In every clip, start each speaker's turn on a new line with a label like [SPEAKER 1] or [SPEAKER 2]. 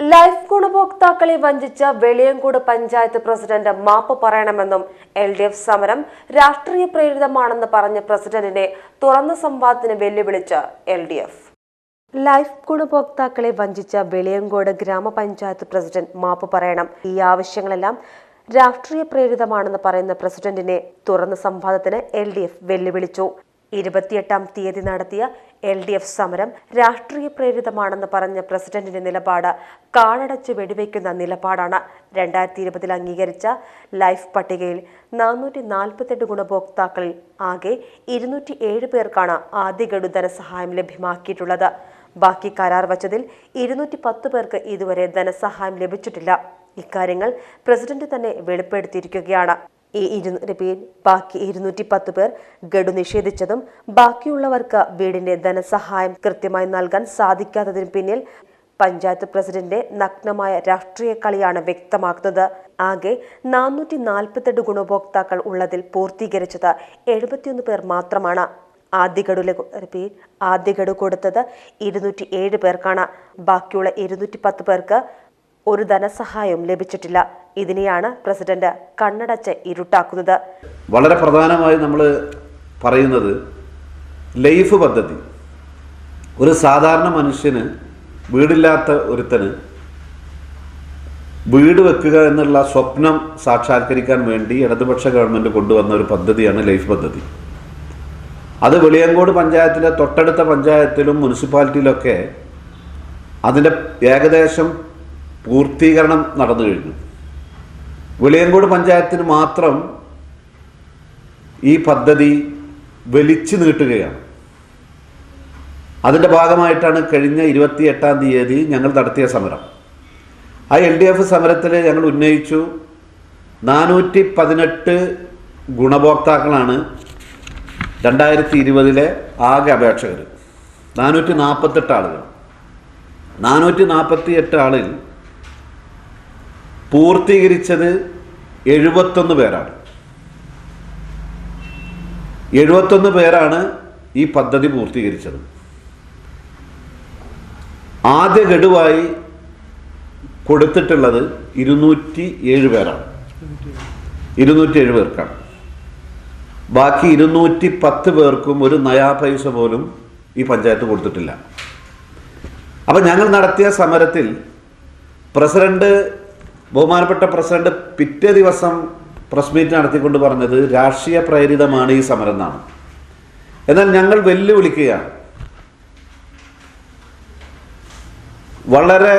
[SPEAKER 1] Life ഗുണഭോക്താക്കളെ വഞ്ചിച്ച Veliyankode panchayat president മാപ്പ് പറയണമെന്നും എൽ ഡി എഫ് സമരം രാഷ്ട്രീയ പ്രേരിതമാണെന്ന് പറഞ്ഞ പ്രസിഡന്റിനെ തുറന്ന സംവാദത്തിന് വെല്ലുവിളിച്ച എൽ ഡി എഫ്. ലൈഫ് ഗുണഭോക്താക്കളെ വഞ്ചിച്ച വെളിയങ്കോട് ഗ്രാമപഞ്ചായത്ത് പ്രസിഡന്റ് മാപ്പ് പറയണം. ഈ ആവശ്യങ്ങളെല്ലാം രാഷ്ട്രീയ പ്രേരിതമാണെന്ന് പറയുന്ന പ്രസിഡന്റിനെ തുറന്ന സംവാദത്തിന് എൽ ഡി എഫ് വെല്ലുവിളിച്ചു. ഇരുപത്തിയെട്ടാം തീയതി നടത്തിയ എൽ ഡി എഫ് സമരം രാഷ്ട്രീയ പ്രേരിതമാണെന്ന് പറഞ്ഞ പ്രസിഡന്റിന്റെ നിലപാട് കാളടച്ച് വെടിവെക്കുന്ന നിലപാടാണ് രണ്ടായിരത്തി ഇരുപതിൽ അംഗീകരിച്ച ലൈഫ് പട്ടികയിൽ നാനൂറ്റി നാൽപ്പത്തെട്ട് ഗുണഭോക്താക്കളിൽ ആകെ ഇരുന്നൂറ്റി ഏഴ് പേർക്കാണ് ആദ്യ ഗഡു ധനസഹായം ലഭ്യമാക്കിയിട്ടുള്ളത്. ബാക്കി കരാർ വച്ചതിൽ ഇരുന്നൂറ്റി പത്ത് പേർക്ക് ഇതുവരെ ധനസഹായം ലഭിച്ചിട്ടില്ല. ഇക്കാര്യങ്ങൾ പ്രസിഡന്റ് തന്നെ വെളിപ്പെടുത്തിയിരിക്കുകയാണ്. ഈ ഇരുന്നൂറ് പേർ ബാക്കി ഇരുന്നൂറ്റി പത്ത് പേർ ഗഡു നിഷേധിച്ചതും ബാക്കിയുള്ളവർക്ക് വീടിന്റെ ധനസഹായം കൃത്യമായി നൽകാൻ സാധിക്കാത്തതിന് പിന്നിൽ പഞ്ചായത്ത് പ്രസിഡന്റിന്റെ നഗ്നമായ രാഷ്ട്രീയ കളിയാണ് വ്യക്തമാക്കുന്നത്. ആകെ നാനൂറ്റി നാൽപ്പത്തെട്ട് ഗുണഭോക്താക്കൾ ഉള്ളതിൽ പൂർത്തീകരിച്ചത് എഴുപത്തിയൊന്ന് പേർ മാത്രമാണ്. ആദ്യ ഗഡുലെ പേർ ആദ്യ ഗഡു കൊടുത്തത് ഇരുന്നൂറ്റി ഏഴ് പേർക്കാണ്. ബാക്കിയുള്ള ഇരുന്നൂറ്റി പത്ത് പേർക്ക് ഒരു ധനസഹായവും ലഭിച്ചിട്ടില്ല. ഇതിനെയാണ് പ്രസിഡന്റ് കണ്ണടച്ച് ഇരുട്ടാക്കുന്നത്.
[SPEAKER 2] വളരെ പ്രധാനമായി നമ്മൾ പറയുന്നത് ലൈഫ് പദ്ധതി. ഒരു സാധാരണ മനുഷ്യന് വീടില്ലാത്ത ഒരുത്തന് വീട് വെക്കുക എന്നുള്ള സ്വപ്നം സാക്ഷാത്കരിക്കാൻ വേണ്ടി ഇടതുപക്ഷ ഗവൺമെന്റ് കൊണ്ടുവന്ന ഒരു പദ്ധതിയാണ് ലൈഫ് പദ്ധതി. അത് വെളിയങ്കോട് പഞ്ചായത്തിലെ തൊട്ടടുത്ത പഞ്ചായത്തിലും മുനിസിപ്പാലിറ്റിയിലൊക്കെ അതിന്റെ ഏകദേശം പൂർത്തീകരണം നടന്നു കഴിഞ്ഞു. വെളിയങ്കോട് പഞ്ചായത്തിന് മാത്രം ഈ പദ്ധതി വലിച്ചു നീട്ടുകയാണ്. അതിന്റെ ഭാഗമായിട്ടാണ് കഴിഞ്ഞ ഇരുപത്തി എട്ടാം തീയതി ഞങ്ങൾ നടത്തിയ സമരം. ആ എൽ ഡി എഫ് സമരത്തിൽ ഞങ്ങൾ ഉന്നയിച്ചു നാനൂറ്റി പതിനെട്ട് ഗുണഭോക്താക്കളാണ് രണ്ടായിരത്തി ഇരുപതിലെ ആകെ അപേക്ഷകർ. നാനൂറ്റി നാൽപ്പത്തെട്ട് ആളുകൾ. നാനൂറ്റി നാൽപ്പത്തി എട്ട് ആളിൽ പൂർത്തീകരിച്ചത് എഴുപത്തൊന്ന് പേരാണ്. എഴുപത്തൊന്ന് പേരാണ് ഈ പദ്ധതി പൂർത്തീകരിച്ചത്. ആദ്യ ഗഡുവായി കൊടുത്തിട്ടുള്ളത് ഇരുന്നൂറ്റി ഏഴ് പേരാണ്. ഇരുന്നൂറ്റി ഏഴ് പേർക്കാണ്. ബാക്കി ഇരുന്നൂറ്റി പത്ത് പേർക്കും ഒരു നയാ പൈസ പോലും ഈ പഞ്ചായത്ത് കൊടുത്തിട്ടില്ല. അപ്പം ഞങ്ങൾ നടത്തിയ സമരത്തിൽ പ്രസിഡന്റ് ബഹുമാനപ്പെട്ട പ്രസിഡന്റ് പിറ്റേ ദിവസം പ്രസ് മീറ്റ് നടത്തിക്കൊണ്ട് പറഞ്ഞത് രാഷ്ട്രീയ പ്രേരിതമാണ് ഈ സമരം എന്നാണ്. എന്നാൽ ഞങ്ങൾ വെല്ലുവിളിക്കുകയാണ്. വളരെ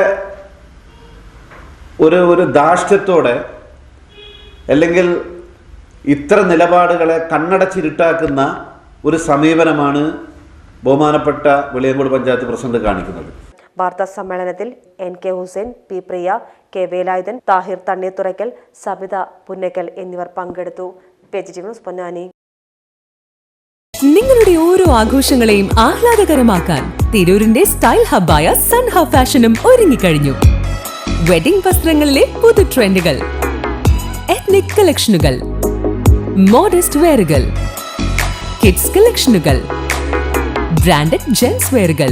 [SPEAKER 2] ഒരു ഒരു ധാർഷ്ട്യത്തോടെ അല്ലെങ്കിൽ ഇത്ര നിലപാടുകളെ കണ്ണടച്ചിരുട്ടാക്കുന്ന ഒരു സമീപനമാണ് ബഹുമാനപ്പെട്ട വെളിയങ്കോട് പഞ്ചായത്ത് പ്രസിഡന്റ് കാണിക്കുന്നത്.
[SPEAKER 1] വാർത്താ സമ്മേളനത്തിൽ N K Hussain P Priya K Velayudhan Tahir Thanneerthurakkal Sabitha Punnakkal എന്നിവർ പങ്കെടുത്തു. പൊന്നാനി.
[SPEAKER 3] നിങ്ങളുടെ ഓരോ ആഘോഷങ്ങളെയും ആഹ്ലാദകരമാക്കാൻ തിരൂരിന്റെ സ്റ്റൈൽ ഹബ്ബായ സൺ ഹബ് ഫാഷനും ഒരുങ്ങിക്കഴിഞ്ഞു. വെഡിംഗ് വസ്ത്രങ്ങളിലെ പുതു ട്രെൻഡുകൾ എത്നിക് കളക്ഷനുകൾ മോഡസ്റ്റ് വെയറുകൾ കിഡ്സ് കളക്ഷനുകൾ ബ്രാൻഡഡ് ജെൻസ് വെയറുകൾ